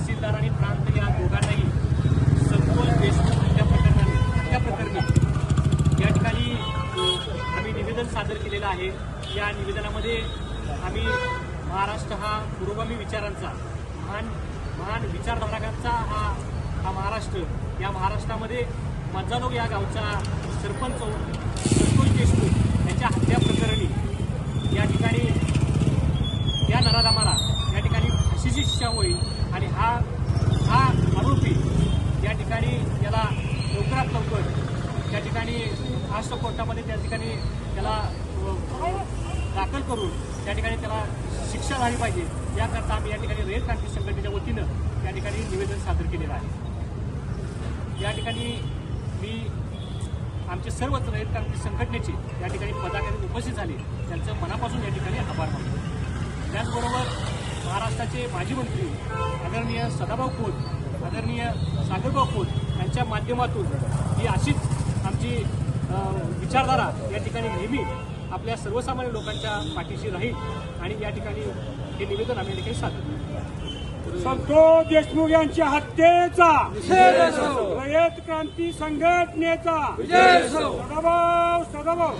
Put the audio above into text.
तहसीलदार आणि प्रांत या दोघांनाही सखोल देशमुख हत्या प्रकरणाने हत्या प्रकरणी या ठिकाणी आम्ही निवेदन सादर केलेलं आहे. या निवेदनामध्ये आम्ही महाराष्ट्र हा पुरोगामी विचारांचा महान महान विचारधारकांचा हा हा महाराष्ट्र या महाराष्ट्रामध्ये मज्जालोग या गावचा सरपंच संतोष देशमुख यांच्या हत्या प्रकरणी या ठिकाणी या नरादामाला या ठिकाणी फाशीची शिक्षा होईल. आणि हा हा आरोपी या ठिकाणी याला लवकरात लवकर त्या ठिकाणी फास्ट कोर्टामध्ये त्या ठिकाणी त्याला दाखल करून त्या ठिकाणी त्याला शिक्षा झाली पाहिजे. याकरता आम्ही या ठिकाणी रयत क्रांती संघटनेच्या वतीनं या ठिकाणी निवेदन सादर केलेलं आहे. या ठिकाणी मी आमचे सर्वच रयत क्रांती संघटनेचे या ठिकाणी पदाधिकारी उपस्थित झाले. त्यांचं मनापासून या ठिकाणी महाराष्ट्राचे माजी मंत्री आदरणीय सदाभाऊ खोत आदरणीय सागरभाऊ खोत यांच्या माध्यमातून ही अशीच आमची विचारधारा या ठिकाणी नेहमी आपल्या सर्वसामान्य लोकांच्या पाठीशी राहील आणि या ठिकाणी हे निवेदन आम्ही ठिकाणी सादर करू. संतोष देशमुख यांच्या हत्येचा रयत क्रांती संघटनेचा सदाभाऊ सदाभाऊ